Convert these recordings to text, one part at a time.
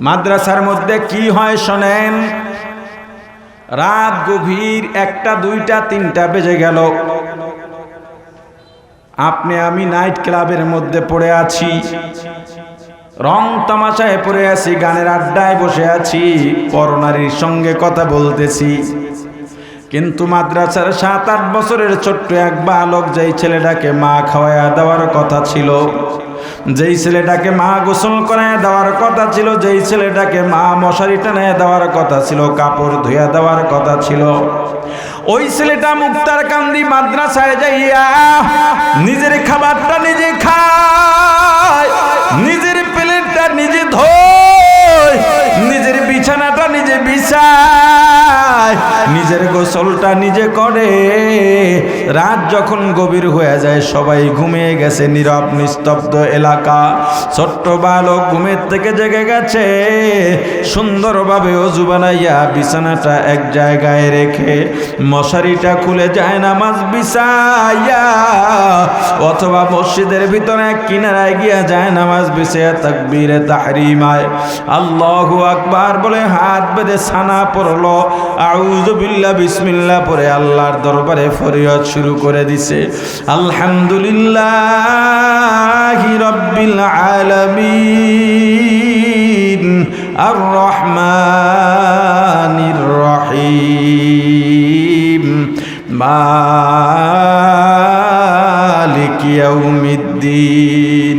মাদ্রাসার মধ্যে কি হয় শোনেন? রাত গভীর একটা, দুইটা, তিনটা বেজে গেল। আপনি, আমি নাইট ক্লাবের মধ্যে পড়ে আছি। রং তামাশায় পড়ে আছি, গানের আড্ডায় বসে আছি, পরনারীর সঙ্গে কথা বলতেছি। কিন্তু মাদ্রাসার সাত, আট বছরের ছোট্ট এক বালক যেই ছেলেটাকে মা খাওয়াইয়া দেওয়ার কথা ছিল, যেই ছেলেটাকে মা গোসল করায় দেওয়ার কথা ছিল, যেই ছেলেটাকে মা মশারি টানায় দেওয়ার কথা ছিল, কাপড় ধুয়া দেওয়ার কথা ছিল, ওই ছেলেটা মুক্তার কান্দি মাদ্রাসায় যাইয়া নিজের খাবারটা নিজে নিজের গোসলটা নিজে করে। রাত যখন গভীর হয়ে যায়, সবাই ঘুমিয়ে গেছে, নীরব, নিস্তব্ধ এলাকা। ছোট্ট বালক ঘুমের থেকে জেগে গেছে। সুন্দরভাবে অজু বানাইয়া বিছানাটা এক জায়গায় রেখে মশারিটা খুলে যায় নামাজ বিছাইয়া। অথবা মসজিদের ভিতরে এক কিনারায় গিয়া যায় নামাজ বিছাইয়া তাকবীরে তাহরিমায়। আল্লাহু আকবার বলে হাত বেঁধে সানা পড়ল। আউযুবিল্লাহ বিসমিল্লাহ পরে আল্লাহর দরবারে ফরিয়াদ শুরু করে দিছে। আলহামদুলিল্লাহ রব্বিল আলামিন আর রহমানির রহিম, মালিক ইয়াউমিদ্দিন।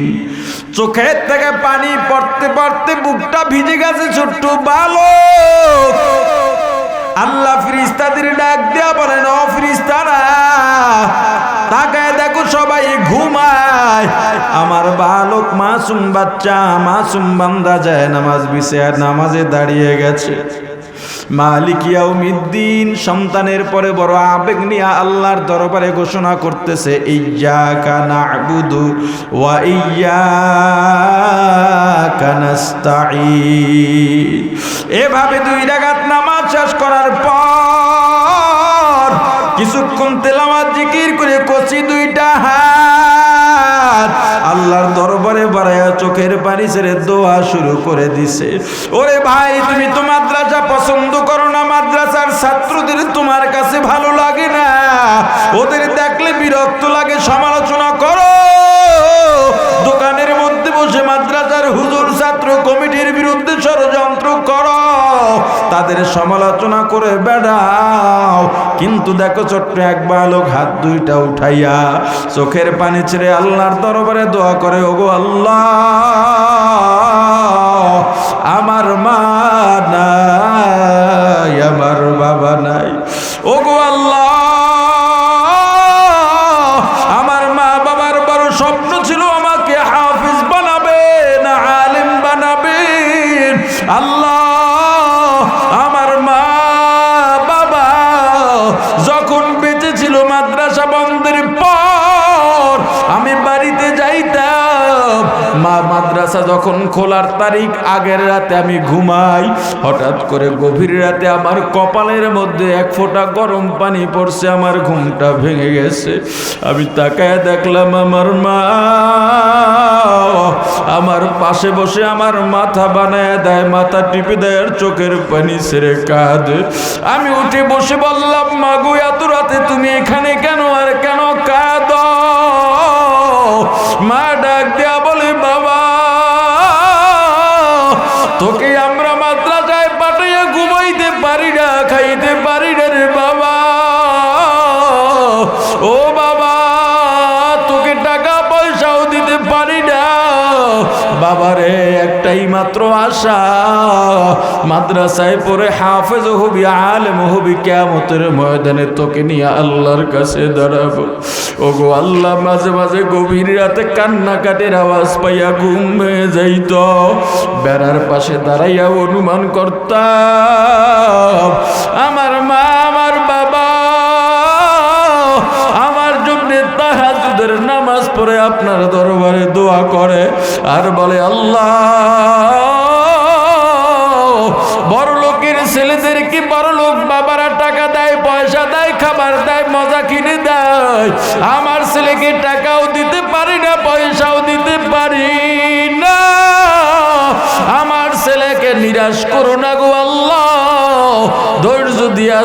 চোখের থেকে পানি পড়তে পড়তে বুকটা ভিজে গেছে ছোট্ট বালক। আল্লাহ ফিরিস্তাদের ডাক দেয়া বলেন, ও ফিরিস্তারা, তাকায় দেখো সবাই ঘুমায়। আমার বালক মাসুম বাচ্চা, মাসুম বান্দা যায় নামাজ বিছে আর নামাজে দাঁড়িয়ে গেছে। মালিকিয়াউমিদ্দিন সন্তানের পরে বড় আবেগ নিয়ে আল্লাহর দরবারে ঘোষণা করতেছে না'বুদু ওয়া এভাবে দুই রাকাত নামাজ শেষ করার পর কিছুক্ষণ তেলাওয়াত, জিকির করে কচি দুইটা হাত। আল্লাহর দরবারে বাড়ায়া চোখের পানি ছেড়ে দোয়া শুরু করে দিছে। ওরে ভাই, তুমি তো মাদ্রাসা পছন্দ করো না, মাদ্রাসার ছাত্রদের তোমার কাছে ভালো লাগে না। ওদের দেখলে বিরক্ত লাগে, সমালোচনা করো। সমালোচনা করে বেড়াও। কিন্তু দেখো ছোট্ট এক বালক হাত দুইটা উঠাইয়া চোখের পানি ছেড়ে আল্লাহর দরবারে দোয়া করে, ওগো আল্লাহ যখন খোলার তারিখ আগের রাতে আমি ঘুমাই, হঠাৎ করে গভীর রাতে আমার কপালের মধ্যে এক ফোঁটা গরম পানি পড়ছে, আমার ঘুমটা ভেঙে গেছে। আমি তাকায় দেখলাম আমার মা। আমার পাশে বসে আমার মাথা বানায় দেয়, মাথা টিপে দেয় আর চোখের পানি ছেড়ে কাঁদে। আমি উঠে বসে বললাম মাগু এত রাতে তুমি এখানে কেন আর কেন কাঁদ? মা ডাক দেয়া তোকে বাবারে, একটাই মাত্র আশা। মাদ্রাসায় পড়ে হাফেজ হবি, আলেম হবি কেমতের ময়দানে তোকে নিয়ে আল্লাহর কাছে দাঁড়াবো। ওগো আল্লাহ, মাঝে মাঝে গভীর রাতে কান্নাকাটির আওয়াজ পাইয়া ঘুম হয়ে যাইত। বেড়ার পাশে দাঁড়াইয়া অনুমান করতাম, আমার মা, আমার বাবা, আমার জন্য তাহাজুদের নামাজ পড়ে আপনার দরবারে দোয়া করে আর বলে, আল্লাহ বড় লোকের ছেলেদেরকে বড় লোক বাবারা টাকা দেয়, পয়সা দেয়, খাবার দেয়, মজা কিনে দেয়? আমার ছেলেকে টাকাও দিতে পারি না, পয়সাও দিতে পারি না। আমার ছেলেকে নিরাশ করো না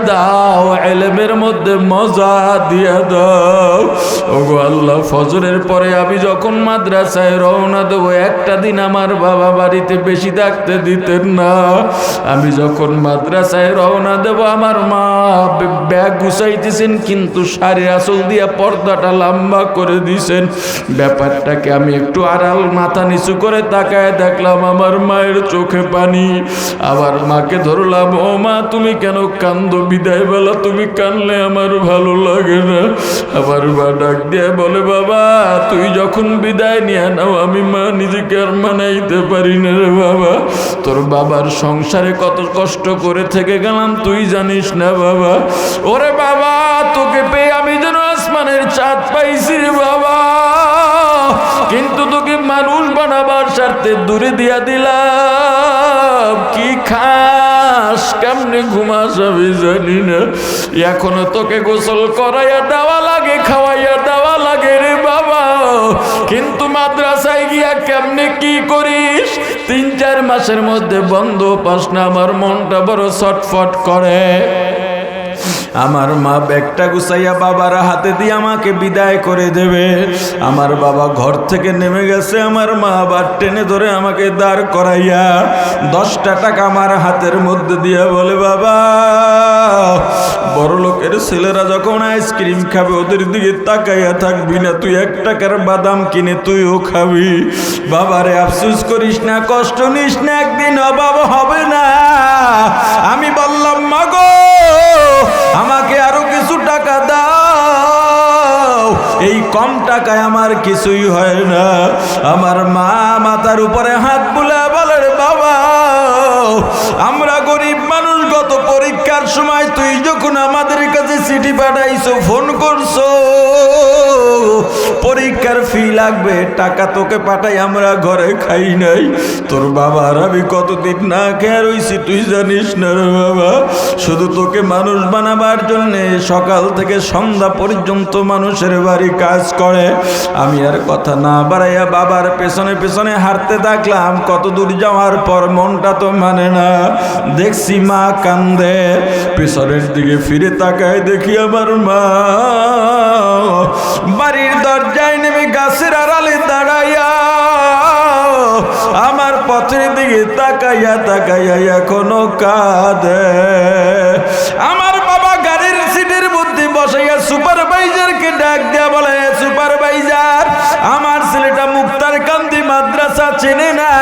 দাও, এলেমের মধ্যে মজা দিয়া দাও। ওগো আল্লাহ, ফজরের পরে আমি যখন মাদ্রাসায় রওনা দেব, একটা দিন আমার বাবা বাড়িতে বেশি থাকতে দিতেন না। আমি যখন মাদ্রাসায় রওনা দেব, আমার মা গুছাইতেছেন, কিন্তু সারে আসল দিয়া পর্দাটা লম্বা করে দিছেন। ব্যাপারটাকে আমি একটু আড়াল মাথা নিচু করে তাকায় দেখলাম, আমার মায়ের চোখে পানি। আবার মাকে ধরলাম, ও মা, তুমি কেন কান্দো বিদায় বেলা তুমি কানলে আমার ভালো লাগে না। আমার মা ডাক দিয়ে বলে, বাবা, তুই যখন বিদায় নিয়ে নাও, আমি মা নিজেকে আর মানাইতে পারি না রে বাবা। তোর বাবার সংসারে কত কষ্ট করে থেকে গেলাম, তুই জানিস না বাবা। ওরে বাবা, তোকে পেয়ে আমি যেন আসমানের চাঁদ পাইছি রে বাবা। কিন্তু তোকে মানুষ বানাবার স্বার্থে দূরে দিয়া দিলাম। কি খাস, কেমনে ঘুমাস আমি জানি না। এখনও তোকে গোসল করাইয়া দেওয়া লাগে, খাওয়াইয়া দেওয়া লাগে রে বাবা। কিন্তু মাদ্রাসায় গিয়া কেমনে কি করিস? তিন, চার মাসের মধ্যে বন্ধ পাস না, আমার মনটা বড় ছটফট করে। আমার মা ব্যাগটা গুছাইয়া বাবার হাতে দিয়ে আমাকে বিদায় করে দেবে। আমার বাবা ঘর থেকে নেমে গেছে, আমার মা আবার টেনে ধরে আমাকে দাঁড় করাইয়া দশটা টাকা আমার হাতের মধ্যে দিয়ে বলে, বাবা বড় লোকের ছেলেরা যখন আইসক্রিম খাবে, ওদের দিকে তাকাইয়া থাকবি না। তুই এক টাকার বাদাম কিনে তুইও খাবি। বাবারে, আফসুস করিস না, কষ্ট নিস না, একদিন অভাব হবে না। আমি বললাম মাগো আমাকে আরও কিছু টাকা দাও। এই কম টাকায় আমার কিছুই হয় না। আমার মা মাতার উপরে হাত বুলে বলে লাগবে, টাকা তোকে পাঠাই, আমরা ঘরে খাই নাই। তোর বাবার আমি কতদিন না খেয়ে রইছি, তুই জানিস না রে বাবা। শুধু তোকে মানুষ বানাবার জন্যে সকাল থেকে সন্ধ্যা পর্যন্ত মানুষের বাড়ি কাজ করে। আমি আর কথা না বাড়াইয়া বাবার পেছনে পেছনে হাঁটতে থাকলাম কত দূর যাওয়ার পর মনটা তো মানে না। দেখছি মা কান্দে, পেছনের দিকে ফিরে তাকায় দেখি আমার মা। বাড়ির দরজায় নেমে গাছের আড়ালে দাঁড়াইয়া আমার পথের দিকে তাকাইয়া তাকাইয়া এখনও কাঁদে। মাদ্রাসা চেনে না।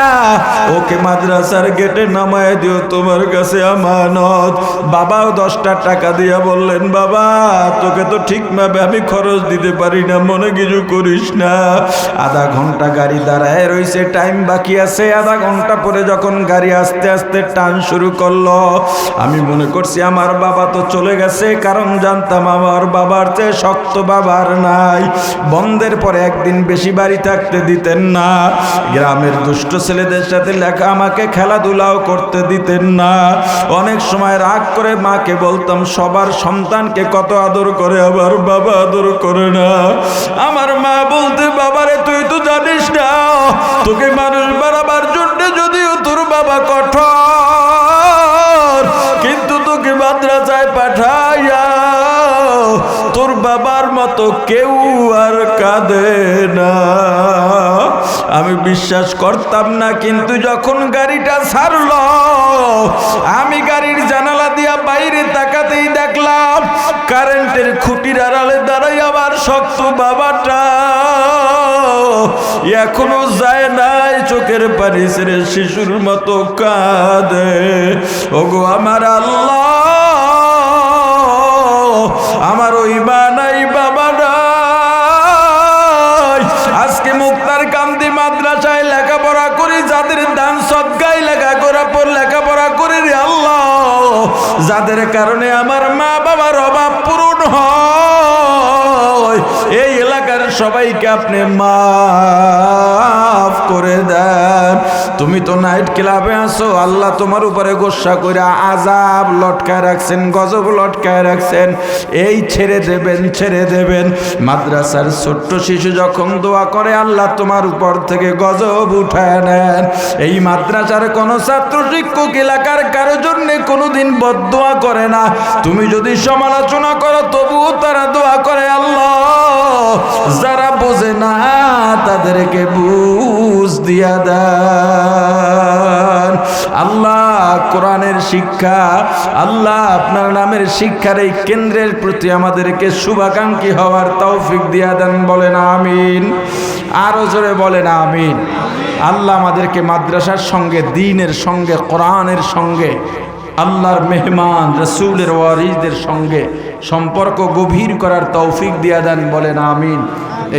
ওকে মাদ্রাসার গেটে নামায় দিও, তোমার কাছে আমানত। বাবাও দশটা টাকা দিয়া বললেন, বাবা, তোকে তো ঠিকভাবে আমি খরচ দিতে পারি না, মনে কিছু করিস না। আধা ঘণ্টা গাড়ি দাঁড়ায় রইছে টাইম বাকি আছে। আধা ঘণ্টা পরে যখন গাড়ি আস্তে আস্তে টান শুরু করল, আমি মনে করছি আমার বাবা তো চলে গেছে, কারণ জানতাম আমার বাবার চেয়ে শক্ত বাবার নাই। বন্ধের পরে একদিন বেশি বাড়ি থাকতে দিতেন না। গ্রামের দুষ্ট ছেলেদের সাথে লেখা আমাকে খেলাধুলাও করতে দিতেন না। অনেক সময় রাগ করে মাকে বলতাম, সবার সন্তানকে কত আদর করে, আবার বাবা আদর করে না। আমার মা বলতে, বাবারে, তুই তো জানিস না, তোকে মানুষ বাড়াবার জন্য যদিও তোর বাবা কঠোর, কিন্তু তোকে মাদ্রাসায় পাঠাইয়া তোর বাবার মতো কেউ আর কাঁদে না। আমি বিশ্বাস করতাম না, কিন্তু যখন গাড়িটা ছাড়ল, আমি গাড়ির জানালা দিয়া বাইরে তাকাতেই দেখলাম, কারেন্টের খুঁটির আড়ালে দাঁড়াই আমার শক্ত বাবাটা। এখনও যায় নাই, চোখের পানি ছেড়ে শিশুর মতো কাঁদে। ওগো আমার আল্লাহ, আমার ওই মা যাদের কারণে আমার মা বাবার অভাব সবাইকে আপনি মাফ করে দেন। তুমি তো নাইট ক্লাবে আসো আল্লাহ তোমার উপরে গোসা করে আজাব লটকায় রাখছেন, গজব লটকায় রাখছেন। এই ছেড়ে দেবেন ছেড়ে দেবেন। মাদ্রাসার ছোট্ট শিশু যখন দোয়া করে, আল্লাহ তোমার উপর থেকে গজব উঠায় নেন। এই মাদ্রাসার কোন ছাত্র শিক্ষক এলাকার কারও জন্য কোনোদিন বদোয়া করে না। তুমি যদি সমালোচনা করো, তবুও তারা দোয়া করে আল্লাহ। যারা বোঝে না, তাদেরকে বুঝ দিয়া দেন। আল্লাহ কোরআনের শিক্ষা, আল্লাহ আপনার নামের শিক্ষার এই কেন্দ্রের প্রতি আমাদেরকে শুভাকাঙ্ক্ষী হওয়ার তৌফিক দিয়া দেন, বলেন আমিন। আরও জোরে বলেন আমিন। আল্লাহ আমাদেরকে মাদ্রাসার সঙ্গে, দিনের সঙ্গে, কোরআনের সঙ্গে আল্লাহর মেহমান রসুলের ওয়ারিসদের সঙ্গে সম্পর্ক গভীর করার তৌফিক দিয়া দেন বলেন আমিন।